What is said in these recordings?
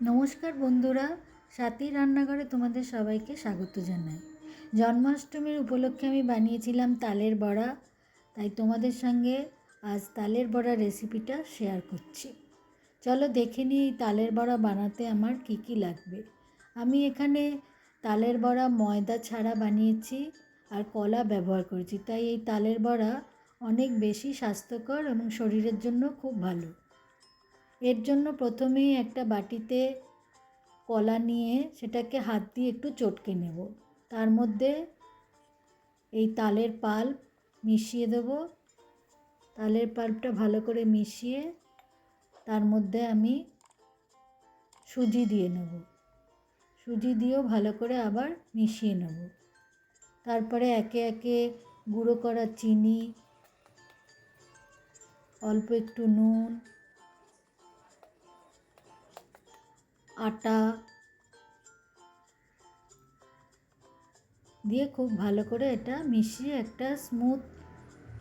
নমস্কার বন্ধুরা, সাথী রান্নাঘরে তোমাদের সবাইকে স্বাগত জানাই। জন্মাষ্টমীর উপলক্ষে আমি বানিয়েছিলাম তালের বড়া, তাই তোমাদের সঙ্গে আজ তালের বড়া রেসিপিটা শেয়ার করছি। চলো দেখে নিই এই তালের বড়া বানাতে আমার কি কি লাগবে। আমি এখানে তালের বড়া ময়দা ছাড়া বানিয়েছি আর কলা ব্যবহার করেছি, তাই এই তালের বড়া অনেক বেশি স্বাস্থ্যকর এবং শরীরের জন্য খুব ভালো। এর জন্য প্রথমেই একটা বাটিতে কলা নিয়ে সেটাকে হাত দিয়ে একটু চটকে নেব। তার মধ্যে এই তালের পাল্প মিশিয়ে দেব। তালের পাল্পটা ভালো করে মিশিয়ে তার মধ্যে আমি সুজি দিয়ে নেব। সুজি দিয়েও ভালো করে আবার মিশিয়ে নেব। তারপরে একে একে গুঁড়ো করা চিনি, অল্প একটু নুন আটা দিয়ে খুব ভালো করে এটা মিশিয়ে একটা স্মুথ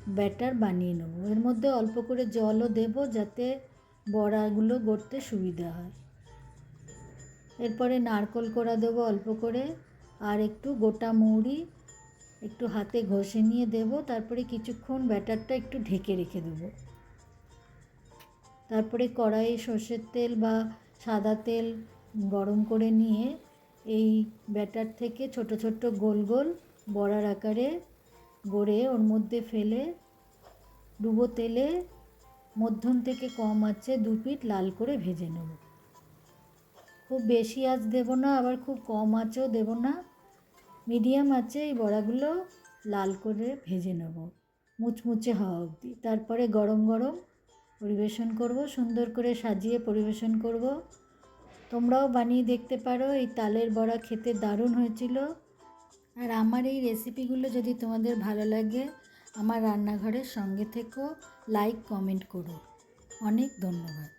ব্যাটার বানিয়ে নেব। এর মধ্যে অল্প করে জলও দেব যাতে বড়াগুলো গড়তে সুবিধা হয়। এরপরে নারকল কোড়া দেবো অল্প করে আর একটু গোটা মৌরি একটু হাতে ঘষে নিয়ে দেব, তারপরে কিছুক্ষণ ব্যাটারটা একটু ঢেকে রেখে দেবো। তারপরে কড়াইয়ে সর্ষের তেল বা সাদা তেল গরম করে নিয়ে এই ব্যাটার থেকে ছোট ছোট গোল গোল বড়ার আকারে গড়ে ওর মধ্যে ফেলে ডুবো তেলে মধ্যম থেকে কম আছে দু পিঠ লাল করে ভেজে নেব। খুব বেশি আঁচ দেবো না, আবার খুব কম আঁচও দেবো না। মিডিয়াম আছে এই বড়াগুলো লাল করে ভেজে নেব, মুচমুচে হওয়া অবধি। তারপরে গরম গরম পরিবেশন করব, সুন্দর করে সাজিয়ে পরিবেশন করব। তোমরাও বানিয়ে দেখতে পারো, এই তালের বড়া খেতে দারুণ হয়েছিল। আর আমার এই রেসিপিগুলো যদি তোমাদের ভালো লাগে, আমার রান্নাঘরের সঙ্গে থেকেও লাইক, কমেন্ট করো। অনেক ধন্যবাদ।